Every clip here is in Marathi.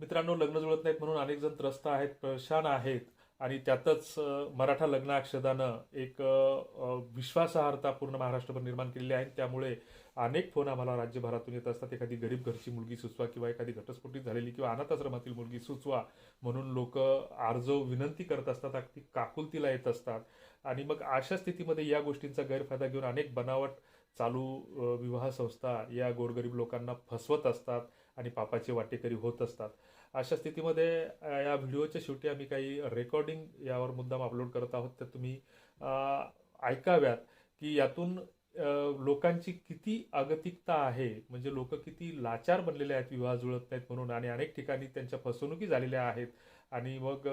मित्रांनो लग्न जुळत नाहीत म्हणून अनेक जण त्रस्त आहेत परेशान आहेत. आणि त्यातच मराठा लग्न अक्षदानं एक विश्वासार्हता पूर्ण महाराष्ट्रभर निर्माण केलेली आहे. त्यामुळे अनेक फोन आम्हाला राज्यभरातून येत असतात. एखादी गरीब घरची मुलगी सुचवा किंवा एखादी घटस्फोटीत झालेली किंवा अनाथाश्रमातील मुलगी सुचवा म्हणून लोक आर्जव विनंती करत असतात. अगदी काकुलतीला येत असतात. आणि मग अशा स्थितीमध्ये या गोष्टींचा गैरफायदा घेऊन अनेक बनावट चालू विवाह संस्था या गोरगरीब लोकांना फसवत असतात. आणि पापाचे वाटेकरी होत असतात. अशा स्थितीमध्ये या व्हिडिओच्या शेवटी आम्ही काही रेकॉर्डिंग यावर मुद्दाम अपलोड करत आहोत. तर तुम्ही ऐकाव्यात की यातून लोकांची किती अगतिकता आहे? म्हणजे लोक किती लाचार बनलेले आहेत विवाह जुळत नाहीत म्हणून. आणि अनेक ठिकाणी त्यांच्या फसवणुकी झालेल्या आहेत. आणि मग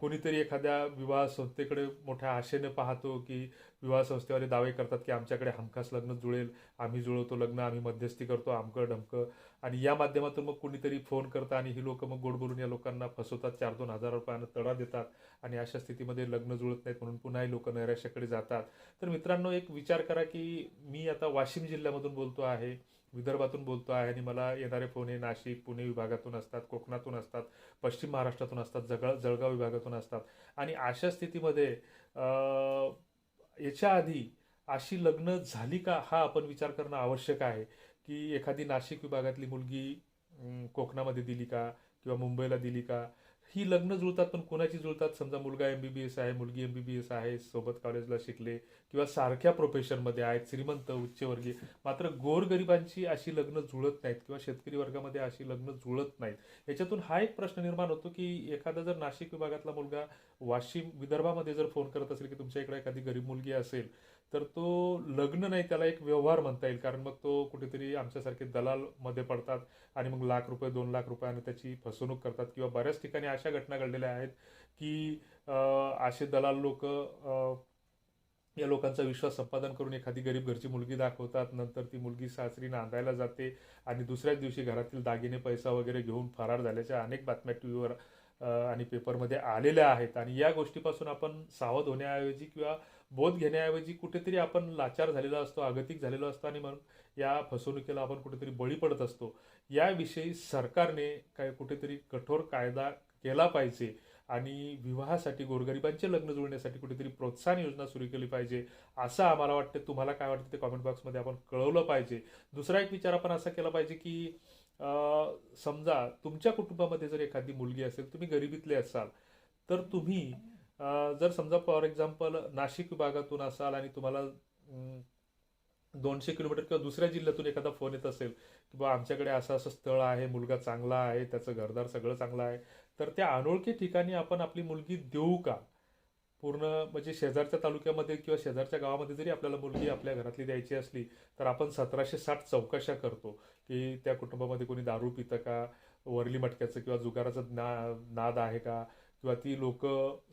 कोणीतरी एखाद्या विवाह संस्थेकडे मोठ्या आशेने पाहतो की विवाह संस्थेवाले दावे करतात की आमच्याकडे हमखास लग्न जुळेल आम्ही जुळवतो लग्न आम्ही मध्यस्थी करतो आमकं ढमकं आणि या माध्यमातून मग कोणीतरी फोन करतात आणि ही लोक मग गोड बोलून या लोकांना फसवतात चार दोन हजार रुपयानं तडा देतात आणि अशा स्थितीमध्ये लग्न जुळत नाहीत म्हणून पुन्हा लोक नैराश्याकडे जातात. तर मित्रांनो एक विचार करा की मी आता वाशिम जिल्ह्यामधून बोलतो आहे. विदर्भातून बोलतो आहे आणि मला येणारे फोन हे नाशिक पुणे विभागातून असतात कोकणातून असतात पश्चिम महाराष्ट्रातून असतात जगळ जळगाव विभागातून असतात. आणि अशा स्थितीमध्ये याच्या आधी अशी लग्न झाली का? हा आपण विचार करणं आवश्यक आहे की एखादी नाशिक विभागातली मुलगी कोकणामध्ये दिली का? किंवा मुंबईला दिली का? ही लग्न जुळतात पण कोणाची जुळतात? समजा मुलगा एम बी बी एस आहे मुलगी एम बी बी एस आहे सोबत कॉलेजला शिकले किंवा सारख्या प्रोफेशनमध्ये आहेत श्रीमंत उच्चवर्गीय मात्र गोरगरिबांची अशी लग्न जुळत नाहीत किंवा शेतकरी वर्गामध्ये अशी लग्न जुळत नाहीत. याच्यातून हा एक प्रश्न निर्माण होतो की एखादा जर नाशिक विभागातला मुलगा वाशिम विदर्भामध्ये जर फोन करत असेल की तुमच्या इकडे एखादी गरीब मुलगी असेल तर तो लग्न नाही त्याला एक व्यवहार म्हणता येईल. कारण मग तो कुठेतरी आमच्यासारखे दलाल मध्ये पडतात आणि मग लाख रुपये दोन लाख रुपयाने त्याची फसवणूक करतात. किंवा बऱ्याच ठिकाणी अशा घटना घडलेल्या आहेत की असे दलाल लोक या लोकांचा विश्वास संपादन करून एखादी गरीब घरची मुलगी दाखवतात. नंतर ती मुलगी सासरी नांदायला जाते आणि दुसऱ्याच दिवशी घरातील दागिने पैसा वगैरे घेऊन फरार झाल्याच्या अनेक बातम्या टी व्हीवर आणि पेपरमध्ये आलेल्या आहेत. आणि या गोष्टीपासून आपण सावध होण्याऐवजी किंवा बोध घेण्याऐवजी कुठेतरी आपण लाचार झालेलो असतो अगतिक झालेलो असतो आणि म्हणून या फसवणुकीला आपण कुठेतरी बळी पडत असतो. याविषयी सरकारने काय कुठेतरी कठोर कायदा केला पाहिजे आणि विवाहासाठी गोरगरिबांचे लग्न जुळण्यासाठी कुठेतरी प्रोत्साहन योजना सुरू केली पाहिजे असं आम्हाला वाटतं. तुम्हाला काय वाटतं ते कॉमेंट बॉक्समध्ये आपण कळवलं पाहिजे. दुसरा एक विचार आपण असा केला पाहिजे की समजा तुमच्या कुटुंबामध्ये जर एखादी मुलगी असेल तुम्ही गरिबीतले असाल तर तुम्ही जर समजा फॉर एक्झाम्पल नाशिक विभागातून असाल आणि तुम्हाला दोनशे किलोमीटर किंवा दुसऱ्या जिल्ह्यातून एखादा फोन येत असेल की बा आमच्याकडे असं असं स्थळ आहे मुलगा चांगला आहे त्याचं घरदार सगळं चांगलं आहे तर त्या अनोळखी ठिकाणी आपण आपली मुलगी देऊ का? पूर्ण म्हणजे शेजारच्या तालुक्यामध्ये किंवा शेजारच्या गावामध्ये जरी आपल्याला मुलगी आपल्या घरातली द्यायची असली तर आपण सतराशे साठ चौकशा करतो की त्या कुटुंबामध्ये कोणी दारू पितं का वरली मटक्याचं किंवा जुगाराचं ना नाद आहे का किंवा ती लोक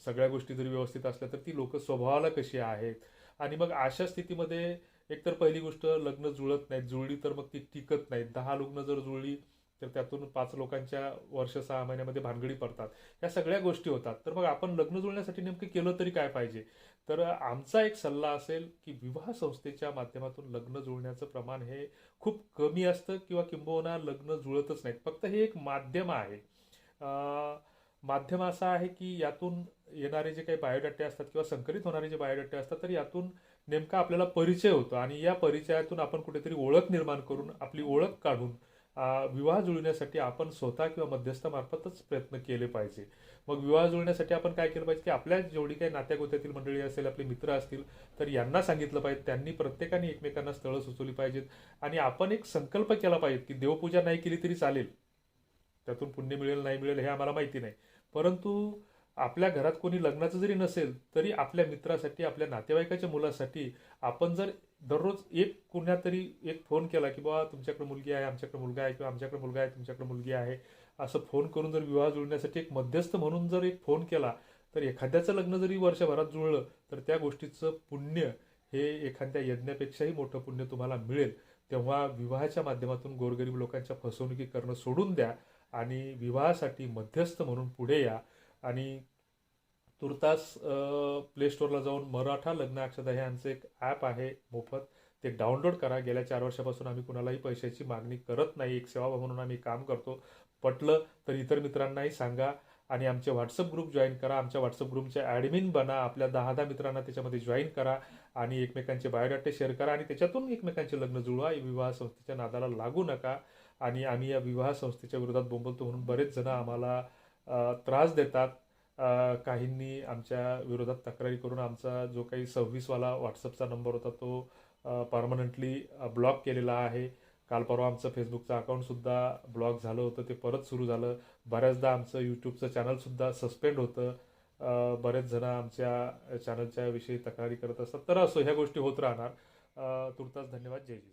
सगळ्या गोष्टी जरी व्यवस्थित असल्या तर ती लोक स्वभावाला कशी आहेत? आणि मग अशा स्थितीमध्ये एकतर पहिली गोष्ट लग्न जुळत नाहीत जुळली तर मग ती टिकत नाहीत. दहा लग्न जर जुळली तर त्यातून पाच लोकांच्या वर्ष सहा महिन्यामध्ये भानगडी पडतात. या सगळ्या गोष्टी होतात. तर मग आपण लग्न जुळण्यासाठी नेमकं केलं तरी काय पाहिजे? तर आमचा एक सल्ला असेल की विवाह संस्थेच्या माध्यमातून लग्न जुळण्याचं प्रमाण हे खूप कमी असतं किंवा किंबहुना लग्न जुळतच नाहीत. फक्त हे एक माध्यम आहे. माध्यम असं आहे की यातून येणारे जे काही बायोडाटे असतात किंवा संकलित होणारे जे बायोडाटे असतात तर यातून नेमका आपल्याला परिचय होतो. आणि या परिचयातून आपण कुठेतरी ओळख निर्माण करून आपली ओळख काढून विवाह जुळण्यासाठी आपण स्वतः किंवा मध्यस्थामार्फतच प्रयत्न केले पाहिजे. मग विवाह जुळण्यासाठी आपण काय केलं पाहिजे की आपल्या जेवढी काही नात्यागोत्यातील मंडळी असेल आपले मित्र असतील तर यांना सांगितलं पाहिजे. त्यांनी प्रत्येकाने एकमेकांना स्थळं सुचवली पाहिजेत. आणि आपण एक संकल्प केला पाहिजे की देवपूजा नाही केली तरी चालेल. त्यातून पुण्य मिळेल नाही मिळेल हे आम्हाला माहिती नाही. परंतु आपल्या घरात कोणी लग्नाचं जरी नसेल तरी आपल्या मित्रासाठी आपल्या नातेवाईकाच्या मुलासाठी आपण जर दररोज एक कोणातरी एक फोन केला की बाबा तुमच्याकडे मुलगी आहे आमच्याकडे मुलगा आहे किंवा आमच्याकडे मुलगा आहे तुमच्याकडे मुलगी आहे. असं फोन करून जर विवाह जुळण्यासाठी एक मध्यस्थ म्हणून जर एक फोन केला तर एखाद्याचं लग्न जरी वर्षभरात जुळलं तर त्या गोष्टीचं पुण्य हे एखाद्या यज्ञापेक्षाही मोठं पुण्य तुम्हाला मिळेल. तेव्हा विवाहाच्या माध्यमातून गोरगरीब लोकांच्या फसवणुकी करणं सोडून द्या आणि विवाहासाठी मध्यस्थ म्हणून पुढे या. आणि तुर्तास प्ले स्टोअरला जाऊन मराठा लग्न अक्षता हे आमचं एक ॲप आहे मोफत. ते डाउनलोड करा. गेल्या चार वर्षापासून आम्ही कुणालाही पैशाची मागणी करत नाही. एक सेवा म्हणून आम्ही काम करतो. पटलं तर इतर मित्रांनाही सांगा आणि आमचे व्हॉट्सअप ग्रुप जॉईन करा. आमच्या व्हॉट्सअप ग्रुपचे ॲडमिन बना. आपल्या दहा दहा मित्रांना त्याच्यामध्ये जॉईन करा आणि एकमेकांचे बायोडाटे शेअर करा आणि त्याच्यातून एकमेकांचे लग्न जुळवा. विवाह संस्थेच्या नादाला लागू नका आणि आम्ही या विवाह संस्थेच्या विरोधात बोंबलतो म्हणून बरेच जण आम्हाला त्रास देतात. काहींनी आमच्या विरोधात तक्रारी करून आमचा जो काही सव्वीसवाला व्हॉट्सअपचा नंबर होता तो परमनंटली ब्लॉक केलेला आहे. काल परवा आमचं फेसबुकचं अकाउंटसुद्धा ब्लॉक झालं होतं ते परत सुरू झालं. बऱ्याचदा आमचं यूट्यूबचं चॅनलसुद्धा सस्पेंड होतं. बरेच जण आमच्या चॅनलच्या विषयी तक्रारी करत असतात. तर असो ह्या गोष्टी होत राहणार. तुर्तास धन्यवाद. जय जी